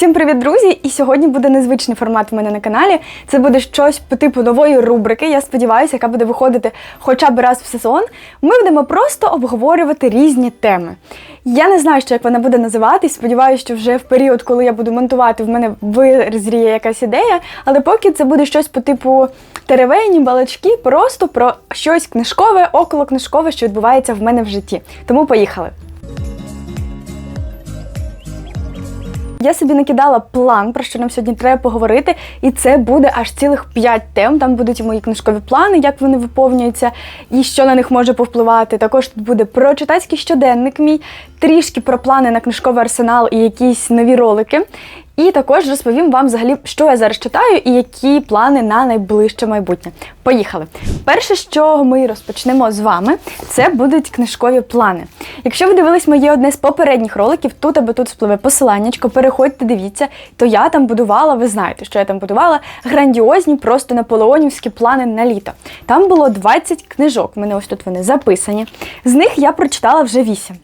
Всім привіт, друзі! І сьогодні буде незвичний формат у мене на каналі. Це буде щось по типу нової рубрики. Я сподіваюся, яка буде виходити хоча б раз в сезон. Ми будемо просто обговорювати різні теми. Я не знаю, що як вона буде називатись. Сподіваюся, що вже в період, коли я буду монтувати, в мене визріє якась ідея. Але поки це буде щось по типу теревені, балачки, просто про щось книжкове, около книжкове, що відбувається в мене в житті. Тому поїхали. Я собі накидала план, про що нам сьогодні треба поговорити, і це буде аж цілих п'ять тем. Там будуть і мої книжкові плани, як вони виповнюються, і що на них може повпливати. Також тут буде про читацький щоденник мій, трішки про плани на книжковий арсенал і якісь нові ролики. І також розповім вам взагалі, що я зараз читаю і які плани на найближче майбутнє. Поїхали! Перше, чого ми розпочнемо з вами, це будуть книжкові плани. Якщо ви дивились моє одне з попередніх роликів, тут або тут спливе посиланнячко, переходьте, дивіться, то я там будувала, ви знаєте, що я там будувала грандіозні, просто наполеонівські плани на літо. Там було 20 книжок. У мене ось тут вони записані. З них я прочитала вже 8.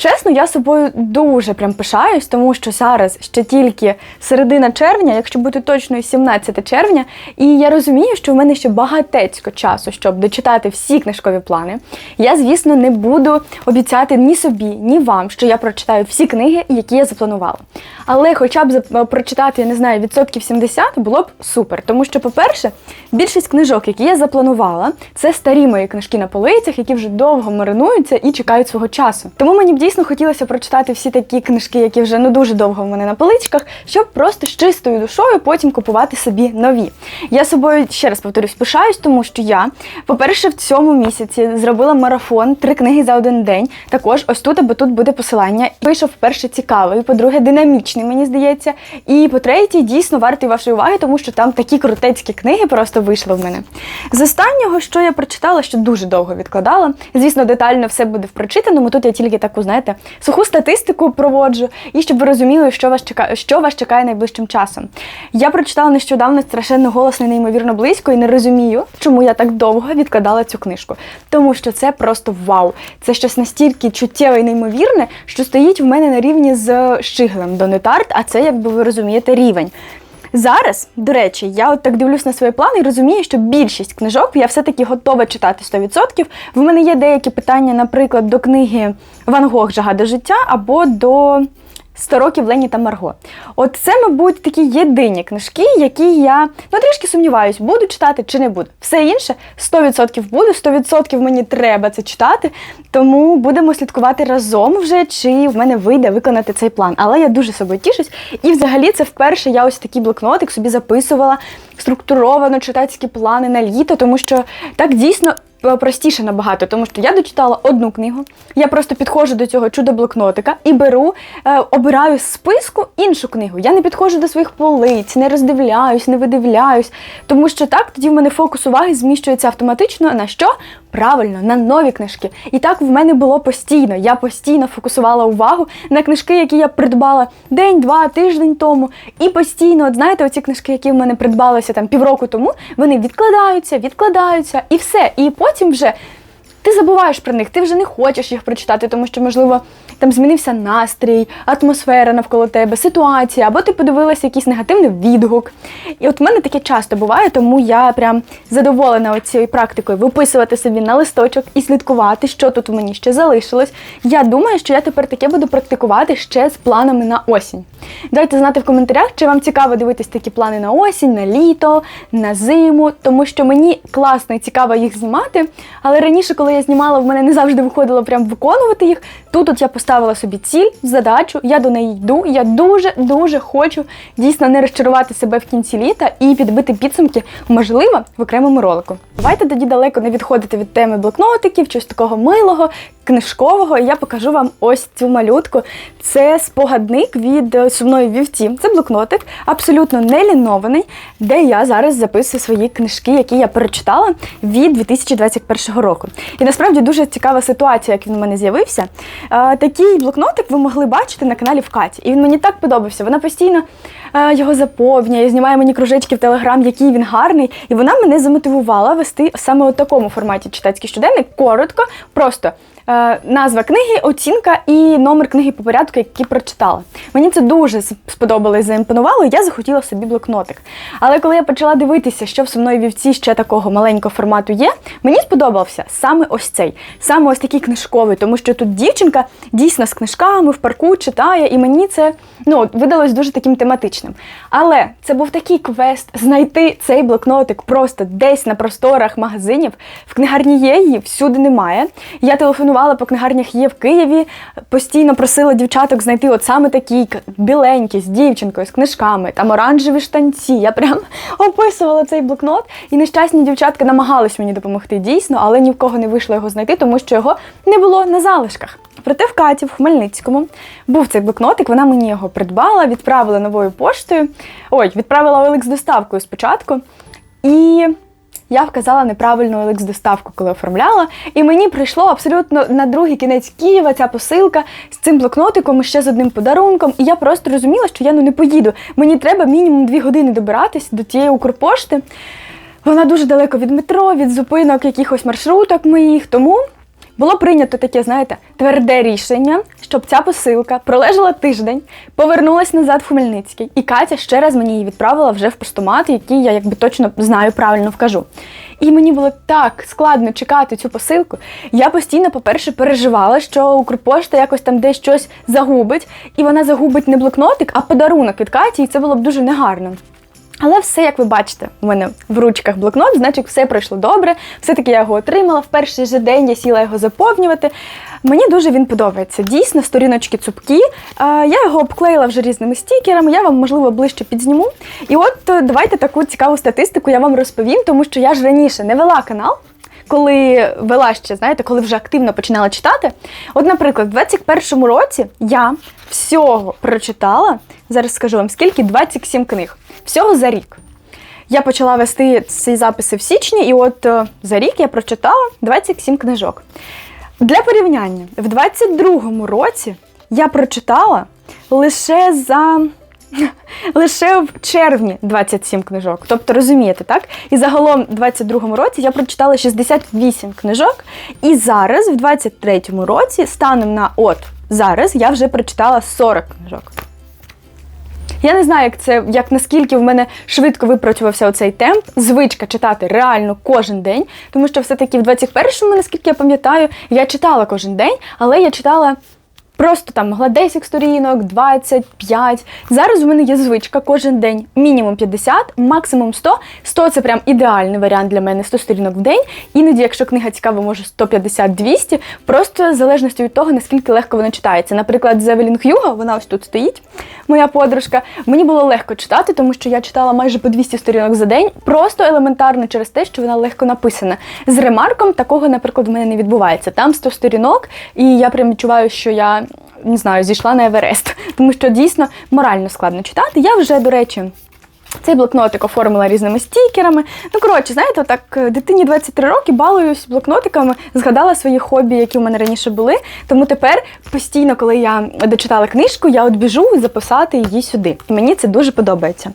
Чесно, я собою дуже прям пишаюсь, тому що зараз ще тільки середина червня, якщо бути точною, 17 червня, і я розумію, що в мене ще багатецько часу, щоб дочитати всі книжкові плани. Я, звісно, не буду обіцяти ні собі, ні вам, що я прочитаю всі книги, які я запланувала. Але хоча б прочитати, я не знаю, відсотків 70 було б супер. Тому що, по-перше, більшість книжок, які я запланувала, це старі мої книжки на полицях, які вже довго маринуються і чекають свого часу. Тому мені б дійсно хотілося прочитати всі такі книжки, які вже ну дуже довго в мене на поличках, щоб просто з чистою душою потім купувати собі нові. Я собою ще раз повторюсь, пишаюсь, тому що я, по-перше, в цьому місяці зробила марафон три книги за один день. Також ось тут або тут буде посилання. Вийшов перше цікавий, по-друге, динамічний, мені здається. І по-третє, дійсно вартий вашої уваги, тому що там такі крутецькі книги просто вийшли в мене. З останнього, що я прочитала, що дуже довго відкладала. Звісно, детально все буде в прочитаному. Тут я тільки таку, знаєте, суху статистику проводжу, і щоб ви розуміли, що вас чекає, що вас чекає найближчим часом. Я прочитала нещодавно страшенно голосно, неймовірно близько, і не розумію, чому я так довго відкладала цю книжку. Тому що це просто вау. Це щось настільки чуттєве і неймовірне, що стоїть в мене на рівні з Щиглем Донетарт, а це, якби ви розумієте, рівень. Зараз, до речі, я от так дивлюсь на свої плани і розумію, що більшість книжок я все-таки готова читати 100%. В мене є деякі питання, наприклад, до книги Ван Гог Жага до життя або до 100 років Лені та Марго. От це, мабуть, такі єдині книжки, які я ну трішки сумніваюсь, буду читати чи не буду. Все інше 100% буду, 100% мені треба це читати. Тому будемо слідкувати разом вже, чи в мене вийде виконати цей план. Але я дуже собою тішусь. І взагалі це вперше я ось такий блокнотик собі записувала структуровано читацькі плани на літо, тому що так дійсно. Простіше набагато, тому що я дочитала одну книгу. Я просто підходжу до цього чудо-блокнотика і беру, е, обираю з списку іншу книгу. Я не підходжу до своїх полиць, не роздивляюсь, не видивляюсь. Тому що так тоді в мене фокус уваги зміщується автоматично на що? Правильно, на нові книжки. І так в мене було постійно. Я постійно фокусувала увагу на книжки, які я придбала день, два, тиждень тому. І постійно, от знаєте, оці книжки, які в мене придбалися там півроку тому, вони відкладаються, відкладаються і все. І потім вже ти забуваєш про них, ти вже не хочеш їх прочитати, тому що, можливо, там змінився настрій, атмосфера навколо тебе, ситуація, або ти подивилася якийсь негативний відгук. І от в мене таке часто буває, тому я прям задоволена цією практикою виписувати собі на листочок і слідкувати, що тут в мені ще залишилось. Я думаю, що я тепер таке буду практикувати ще з планами на осінь. Дайте знати в коментарях, чи вам цікаво дивитись такі плани на осінь, на літо, на зиму, тому що мені класно і цікаво їх знімати. Але раніше, коли я знімала, в мене не завжди виходило прям виконувати їх. Тут от я поставила собі ціль, задачу, я до неї йду. Я дуже дуже хочу дійсно не розчарувати себе в кінці літа і підбити підсумки, можливо, в окремому ролику. Давайте тоді далеко не відходити від теми блокнотиків, чогось такого милого, книжкового. І я покажу вам ось цю малютку. Це спогадник від е, сумної вівці. Це блокнотик, абсолютно не лінований, де я зараз записую свої книжки, які я перечитала від 2021 року. І насправді дуже цікава ситуація, як він у мене з'явився. Е, Такий блокнотик ви могли бачити на каналі в Каті. І він мені так подобався. Вона постійно е, його заповнює, знімає мені кружечки в Телеграм, який він гарний. І вона мене замотивувала вести саме у такому форматі читацький щоденник, коротко, просто. Е, назва книги, оцінка і номер книги по порядку, який прочитала. Мені це дуже с- сподобалось, заімпонувало, і я захотіла собі блокнотик. Але коли я почала дивитися, що в сумної вівці ще такого маленького формату є, мені сподобався саме ось цей, саме ось такий книжковий, тому що тут дівчинка дійсно з книжками в парку читає, і мені це ну, видалось дуже таким тематичним. Але це був такий квест знайти цей блокнотик просто десь на просторах магазинів. В книгарні є її, всюди немає. Я телефонувала по книгарнях є в Києві, постійно просила дівчаток знайти от саме такі біленькі з дівчинкою, з книжками, там оранжеві штанці. Я прям описувала цей блокнот, і нещасні дівчатки намагались мені допомогти дійсно, але ні в кого не вийшло його знайти, тому що його не було на залишках. Проте в Каті в Хмельницькому був цей блокнотик, вона мені його придбала, відправила новою поштою. Ой, відправила OLX доставкою спочатку. І я вказала неправильну елекс доставку, коли оформляла. І мені прийшло абсолютно на другий кінець Києва ця посилка з цим блокнотиком і ще з одним подарунком. І я просто розуміла, що я ну не поїду. Мені треба мінімум дві години добиратись до тієї Укрпошти. Вона дуже далеко від метро, від зупинок якихось маршруток моїх. Тому було прийнято таке, знаєте, тверде рішення, щоб ця посилка пролежала тиждень, повернулась назад в Хмельницький, і Катя ще раз мені її відправила вже в постомат, який я якби точно знаю, правильно вкажу. І мені було так складно чекати цю посилку. Я постійно, по-перше, переживала, що Укрпошта якось там десь щось загубить, і вона загубить не блокнотик, а подарунок від Каті, і це було б дуже негарно. Але все, як ви бачите, у мене в ручках блокнот, значить, все пройшло добре. Все-таки я його отримала в перший же день, я сіла його заповнювати. Мені дуже він подобається. Дійсно, сторіночки цупкі. Я його обклеїла вже різними стікерами, я вам, можливо, ближче підзніму. І от е, давайте таку цікаву статистику я вам розповім, тому що я ж раніше не вела канал. Коли вела ще, знаєте, коли вже активно починала читати. От, наприклад, в 21-му році я всього прочитала, зараз скажу вам скільки, 27 книг. Всього за рік. Я почала вести ці записи в січні, і от е, за рік я прочитала 27 книжок. Для порівняння, в 22-му році я прочитала лише за. Лише в червні 27 книжок. Тобто розумієте, так? І загалом в 22-му році я прочитала 68 книжок. І зараз, в 23-му році, станом на от зараз, я вже прочитала 40 книжок. Я не знаю, як це, як наскільки в мене швидко випрацювався оцей темп, звичка читати реально кожен день, тому що все-таки в 21-му, наскільки я пам'ятаю, я читала кожен день, але я читала. Просто там могла 10 сторінок, 25. Зараз у мене є звичка кожен день мінімум 50, максимум 100. 100 це прям ідеальний варіант для мене 100 сторінок в день. Іноді, якщо книга цікава, може 150-200. Просто в залежності від того, наскільки легко вона читається. Наприклад, з Евелін вона ось тут стоїть, моя подружка. Мені було легко читати, тому що я читала майже по 200 сторінок за день, просто елементарно через те, що вона легко написана. З ремарком такого, наприклад, в мене не відбувається. Там 100 сторінок, і я прям відчуваю, що я не знаю, зійшла на Еверест, тому що дійсно морально складно читати. Я вже, до речі. Цей блокнотик оформила різними стікерами. Ну, коротше, знаєте, так е, дитині 23 роки балуюсь блокнотиками, згадала свої хобі, які в мене раніше були. Тому тепер постійно, коли я дочитала книжку, я от біжу записати її сюди. І мені це дуже подобається.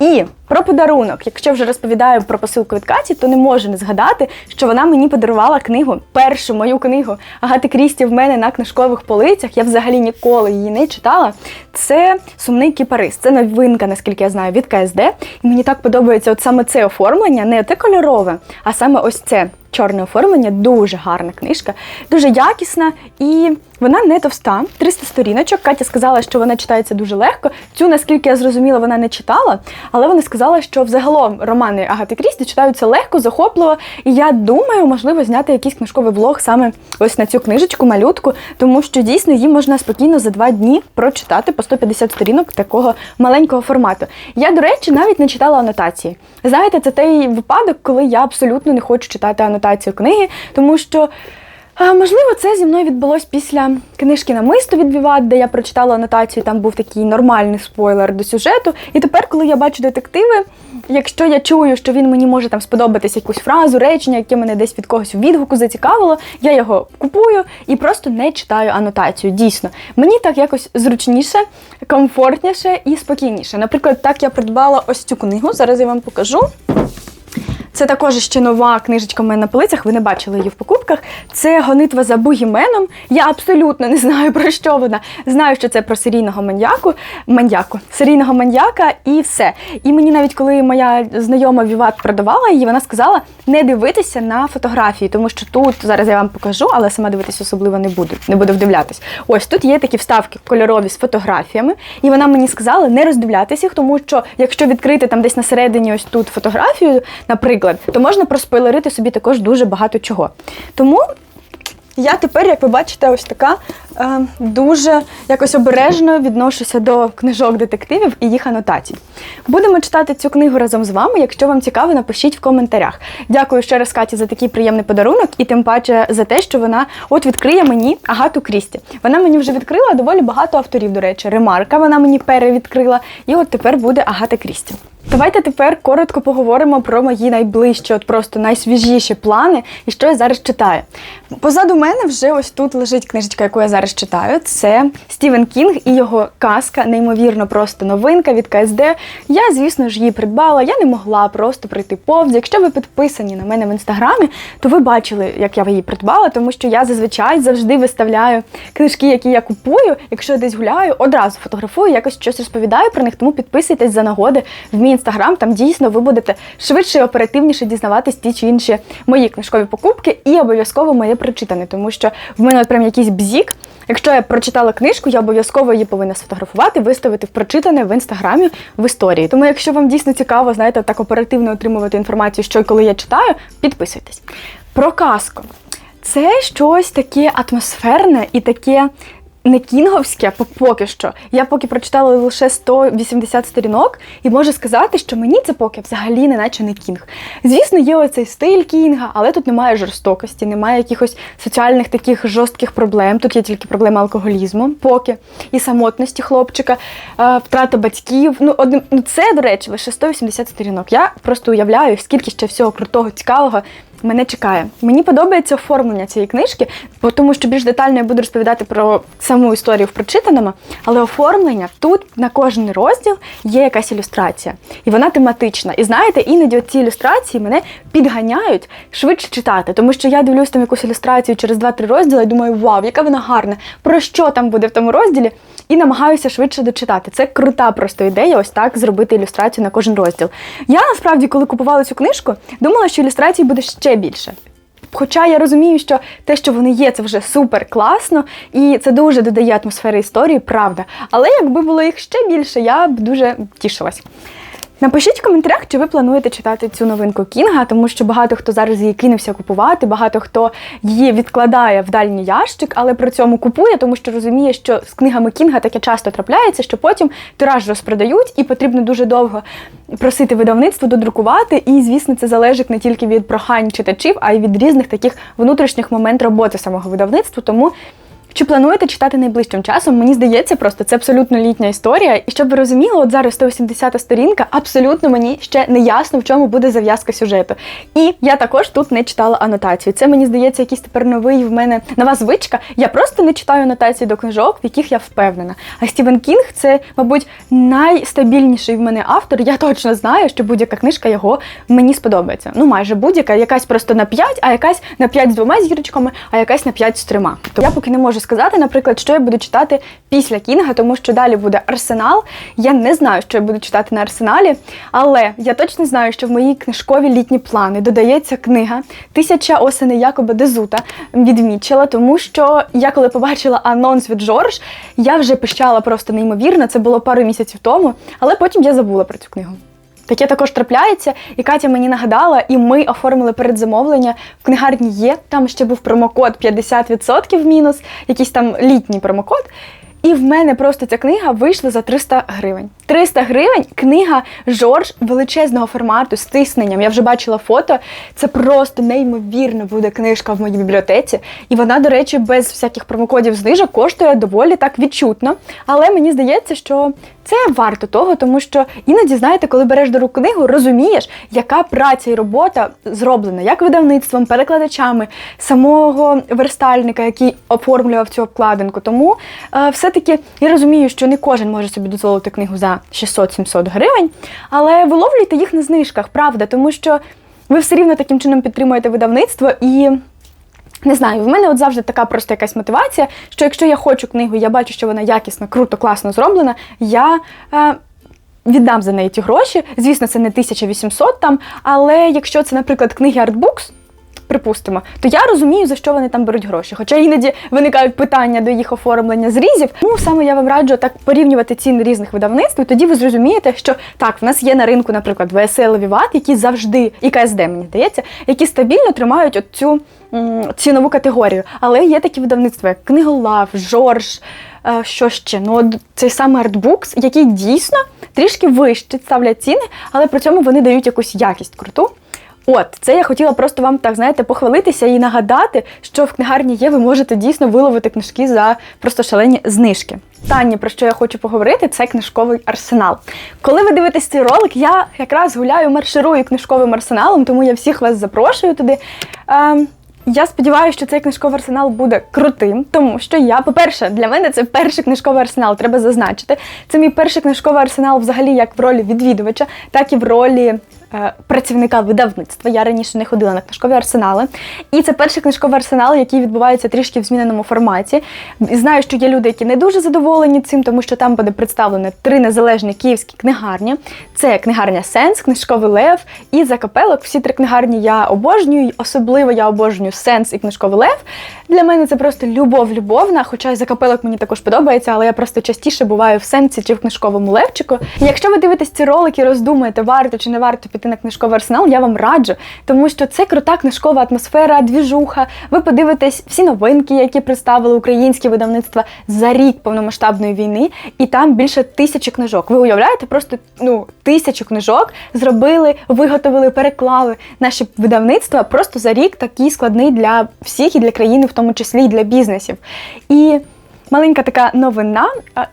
І про подарунок, якщо вже розповідаю про посилку від Каті, то не можу не згадати, що вона мені подарувала книгу, першу мою книгу Агати Крісті в мене на книжкових полицях. Я взагалі ніколи її не читала. Це сумний кіпарис. Це новинка, наскільки я знаю, від КСД. І мені так подобається от саме це оформлення, не те кольорове, а саме ось це. Чорне оформлення, дуже гарна книжка, дуже якісна і вона не товста. 300 сторіночок. Катя сказала, що вона читається дуже легко. Цю, наскільки я зрозуміла, вона не читала, але вона сказала, що взагалом романи Агати Крісті читаються легко, захопливо. І я думаю, можливо, зняти якийсь книжковий влог саме ось на цю книжечку, малютку, тому що дійсно її можна спокійно за два дні прочитати по 150 сторінок такого маленького формату. Я, до речі, навіть не читала анотації. Знаєте, це той випадок, коли я абсолютно не хочу читати анотацію книги, тому що. Можливо, це зі мною відбулось після книжки Намисто від Віват, де я прочитала анотацію, там був такий нормальний спойлер до сюжету. І тепер, коли я бачу детективи, якщо я чую, що він мені може там сподобатись якусь фразу, речення, яке мене десь від когось у відгуку зацікавило, я його купую і просто не читаю анотацію. Дійсно, мені так якось зручніше, комфортніше і спокійніше. Наприклад, так я придбала ось цю книгу. Зараз я вам покажу. Це також ще нова книжечка в мене на полицях. Ви не бачили її в покупках. Це гонитва за бугіменом. Я абсолютно не знаю про що вона. Знаю, що це про серійного маньяку, маньяку, серійного маньяка і все. І мені навіть коли моя знайома Віват продавала її, вона сказала не дивитися на фотографії, тому що тут зараз я вам покажу, але сама дивитися особливо не буду. Не буду вдивлятись. Ось тут є такі вставки кольорові з фотографіями, і вона мені сказала не роздивлятися їх, тому що якщо відкрити там десь на середині ось тут фотографію, наприклад, то можна проспойлерити собі також дуже багато чого. Тому я тепер, як ви бачите, ось така е, дуже якось обережно відношуся до книжок детективів і їх анотацій. Будемо читати цю книгу разом з вами. Якщо вам цікаво, напишіть в коментарях. Дякую ще раз Каті за такий приємний подарунок, і тим паче за те, що вона от відкриє мені Агату Крісті. Вона мені вже відкрила доволі багато авторів, до речі. Ремарка вона мені перевідкрила, і от тепер буде Агата Крісті. Давайте тепер коротко поговоримо про мої найближчі, от просто найсвіжіші плани і що я зараз читаю. Позаду мене вже ось тут лежить книжечка, яку я зараз читаю. Це Стівен Кінг і його казка, неймовірно, просто новинка від КСД. Я, звісно ж, її придбала. Я не могла просто пройти повз. Якщо ви підписані на мене в інстаграмі, то ви бачили, як я її придбала, тому що я зазвичай завжди виставляю книжки, які я купую. Якщо я десь гуляю, одразу фотографую, якось щось розповідаю про них. Тому підписуйтесь за нагоди в мій інстаграм. Там дійсно ви будете швидше і оперативніше дізнаватись ті чи інші мої книжкові покупки і обов'язково моє прочитане, тому що в мене от прям якийсь бзік. Якщо я прочитала книжку, я обов'язково її повинна сфотографувати, виставити в прочитане в інстаграмі в історії. Тому, якщо вам дійсно цікаво, знаєте, так оперативно отримувати інформацію, що і коли я читаю, підписуйтесь. Про казку. Це щось таке атмосферне і таке не кінговське по- поки що. Я поки прочитала лише 180 сторінок, і можу сказати, що мені це поки взагалі не наче не кінг. Звісно, є оцей стиль кінга, але тут немає жорстокості, немає якихось соціальних таких жорстких проблем. Тут є тільки проблема алкоголізму, поки і самотності хлопчика, е, втрата батьків. Ну, одним, ну це, до речі, лише 180 сторінок. Я просто уявляю, скільки ще всього крутого, цікавого мене чекає. Мені подобається оформлення цієї книжки, тому що більш детально я буду розповідати про саму історію в прочитаному, але оформлення тут на кожен розділ є якась ілюстрація, і вона тематична. І знаєте, іноді ці ілюстрації мене підганяють швидше читати, тому що я дивлюсь там якусь ілюстрацію через 2-3 розділи і думаю, вау, яка вона гарна! Про що там буде в тому розділі? І намагаюся швидше дочитати. Це крута просто ідея, ось так зробити ілюстрацію на кожен розділ. Я насправді, коли купувала цю книжку, думала, що ілюстрацій буде ще більше. Хоча я розумію, що те, що вони є, це вже супер класно, і це дуже додає атмосфери історії, правда. Але якби було їх ще більше, я б дуже тішилась. Напишіть в коментарях, чи ви плануєте читати цю новинку Кінга, тому що багато хто зараз її кинувся купувати, багато хто її відкладає в дальній ящик, але при цьому купує, тому що розуміє, що з книгами Кінга таке часто трапляється, що потім тираж розпродають і потрібно дуже довго просити видавництво додрукувати. І, звісно, це залежить не тільки від прохань читачів, а й від різних таких внутрішніх момент роботи самого видавництва. Тому чи плануєте читати найближчим часом? Мені здається, просто це абсолютно літня історія. І щоб ви розуміли, от зараз 180 сторінка, абсолютно мені ще не ясно, в чому буде зав'язка сюжету. І я також тут не читала анотацію. Це мені здається, якийсь тепер новий в мене нова звичка. Я просто не читаю анотації до книжок, в яких я впевнена. А Стівен Кінг це, мабуть, найстабільніший в мене автор. Я точно знаю, що будь-яка книжка його мені сподобається. Ну, майже будь-яка, якась просто на 5, а якась на 5 з двома зірочками, а якась на 5 з трьома. То я поки не можу сказати, наприклад, що я буду читати після Кінга, тому що далі буде арсенал. Я не знаю, що я буду читати на арсеналі, але я точно знаю, що в мої книжкові літні плани додається книга Тисяча осени Якоба Дезута від Мітчела, тому що я коли побачила анонс від Жорж, я вже пищала просто неймовірно. Це було пару місяців тому, але потім я забула про цю книгу. Таке також трапляється, і Катя мені нагадала, і ми оформили передзамовлення. В книгарні є. Там ще був промокод 50% мінус, якийсь там літній промокод. І в мене просто ця книга вийшла за 300 гривень. 300 гривень книга Жорж величезного формату з тисненням. Я вже бачила фото. Це просто неймовірно буде книжка в моїй бібліотеці. І вона, до речі, без всяких промокодів знижок коштує доволі так відчутно. Але мені здається, що це варто того, тому що іноді, знаєте, коли береш до рук книгу, розумієш, яка праця і робота зроблена, як видавництвом, перекладачами, самого верстальника, який оформлював цю обкладинку. Тому е, все-таки я розумію, що не кожен може собі дозволити книгу за 600-700 гривень, але виловлюйте їх на знижках, правда, тому що. ви все рівно таким чином підтримуєте видавництво і. Не знаю, в мене от завжди така просто якась мотивація, що якщо я хочу книгу, я бачу, що вона якісно, круто, класно зроблена, я е, віддам за неї ті гроші. Звісно, це не 1800 там, але якщо це, наприклад, книги Artbooks, припустимо, то я розумію, за що вони там беруть гроші. Хоча іноді виникають питання до їх оформлення зрізів. Ну саме я вам раджу так порівнювати ціни різних видавництв, і тоді ви зрозумієте, що так, в нас є на ринку, наприклад, ВСЛ Віват, які завжди, і КСД, мені здається, які стабільно тримають от цю м, цінову категорію. Але є такі видавництва, як Книголав, Жорж. е, Що ще? Ну, цей самий артбукс, який дійсно трішки вище ставлять ціни, але при цьому вони дають якусь якість круту. От, це я хотіла просто вам так, знаєте, похвалитися і нагадати, що в книгарні є, ви можете дійсно виловити книжки за просто шалені знижки. Останнє, про що я хочу поговорити, це книжковий арсенал. Коли ви дивитесь цей ролик, я якраз гуляю, марширую книжковим арсеналом, тому я всіх вас запрошую туди. Ем, я сподіваюся, що цей книжковий арсенал буде крутим, тому що я, по-перше, для мене це перший книжковий арсенал, треба зазначити. Це мій перший книжковий арсенал, взагалі, як в ролі відвідувача, так і в ролі е, працівника видавництва. Я раніше не ходила на книжкові арсенали. І це перший книжковий арсенал, який відбувається трішки в зміненому форматі. Знаю, що є люди, які не дуже задоволені цим, тому що там буде представлено три незалежні київські книгарні. Це книгарня Сенс, книжковий Лев і Закапелок. Всі три книгарні я обожнюю. Особливо я обожнюю Сенс і книжковий Лев. Для мене це просто любов любовна. Хоча і Закапелок мені також подобається, але я просто частіше буваю в Сенсі чи в книжковому Левчику. Якщо ви дивитесь ці ролики роздумуєте, варто чи не варто піти на книжковий арсенал, я вам раджу, тому що це крута книжкова атмосфера, двіжуха. Ви подивитесь всі новинки, які представили українські видавництва за рік повномасштабної війни, і там більше тисячі книжок. Ви уявляєте, просто ну тисячу книжок зробили, виготовили, переклали наші видавництва просто за рік такий складний для всіх і для країни, в тому числі і для бізнесів. І Маленька така новина.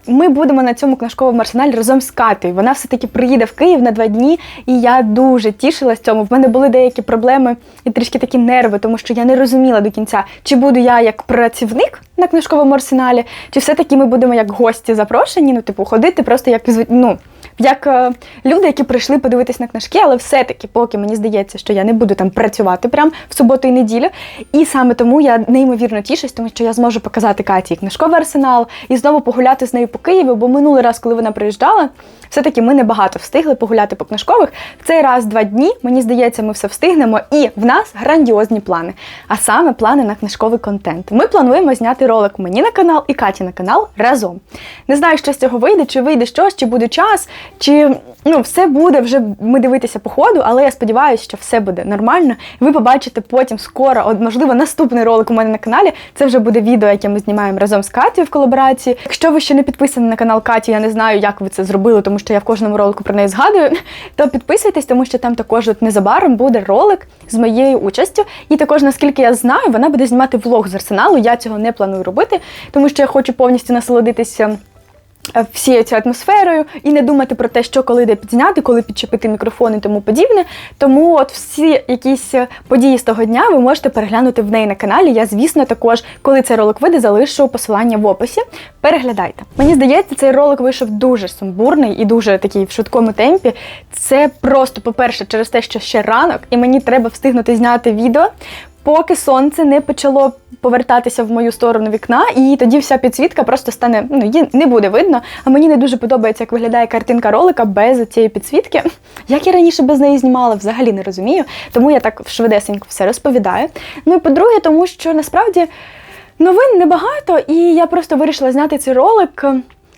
Ми будемо на цьому книжковому арсеналі разом з Катою. Вона все-таки приїде в Київ на два дні, і я дуже тішилась цьому. В мене були деякі проблеми і трішки такі нерви, тому що я не розуміла до кінця, чи буду я як працівник на книжковому арсеналі, чи все-таки ми будемо як гості запрошені, ну, типу, ходити просто як ну, як е, люди, які прийшли подивитись на книжки, але все-таки, поки мені здається, що я не буду там працювати прям в суботу і неділю. І саме тому я неймовірно тішусь, тому що я зможу показати Каті книжковий арсенал і знову погуляти з нею по Києві, бо минулий раз, коли вона приїжджала, все-таки ми небагато встигли погуляти по книжкових. В цей раз два дні, мені здається, ми все встигнемо. І в нас грандіозні плани. А саме плани на книжковий контент. Ми плануємо зняти ролик мені на канал і Каті на канал разом. Не знаю, що з цього вийде, чи вийде щось, чи буде час, чи ну все буде вже ми дивитися по ходу, але я сподіваюся, що все буде нормально. Ви побачите потім скоро, от, можливо, наступний ролик у мене на каналі. Це вже буде відео, яке ми знімаємо разом з Катєю в колаборації. Якщо ви ще не підписані на канал Каті, я не знаю, як ви це зробили, тому що я в кожному ролику про неї згадую. То підписуйтесь, тому що там також от незабаром буде ролик з моєю участю. І також, наскільки я знаю, вона буде знімати влог з арсеналу. Я цього не планую робити, тому що я хочу повністю насолодитися. Е, Всією цією атмосферою і не думати про те, що коли де підзняти, коли підчепити мікрофон і тому подібне. Тому от всі якісь е, події з того дня ви можете переглянути в неї на каналі. Я, звісно, також, коли цей ролик вийде, залишу посилання в описі. Переглядайте. Мені здається, цей ролик вийшов дуже сумбурний і дуже такий в швидкому темпі. Це просто, по-перше, через те, що ще ранок, і мені треба встигнути зняти відео. Поки сонце не почало повертатися в мою сторону вікна, і тоді вся підсвітка просто стане, ну її не буде видно. А мені не дуже подобається, як виглядає картинка ролика без цієї підсвітки. Як я раніше без неї знімала, взагалі не розумію. Тому я так швидесенько все розповідаю. Ну і по-друге, тому що насправді новин небагато, і я просто вирішила зняти цей ролик.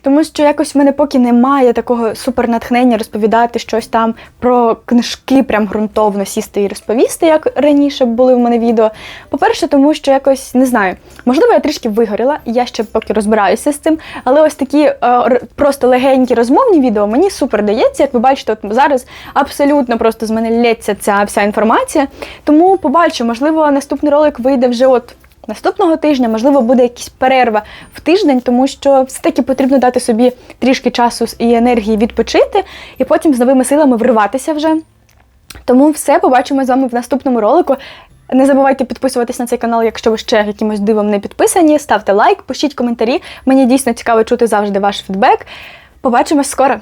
Тому що якось в мене поки немає такого супернатхнення розповідати щось там про книжки, прям ґрунтовно сісти і розповісти, як раніше були в мене відео. По-перше, тому що якось не знаю, можливо, я трішки вигоріла, я ще поки розбираюся з цим. Але ось такі е, просто легенькі розмовні відео мені супер дається. Як ви бачите, от зараз абсолютно просто з мене лється ця вся інформація. Тому побачу, можливо, наступний ролик вийде вже от. Наступного тижня, можливо, буде якась перерва в тиждень, тому що все-таки потрібно дати собі трішки часу і енергії відпочити, і потім з новими силами вриватися вже. Тому все побачимо з вами в наступному ролику. Не забувайте підписуватись на цей канал, якщо ви ще якимось дивом не підписані. Ставте лайк, пишіть коментарі. Мені дійсно цікаво чути завжди ваш фідбек. Побачимось скоро!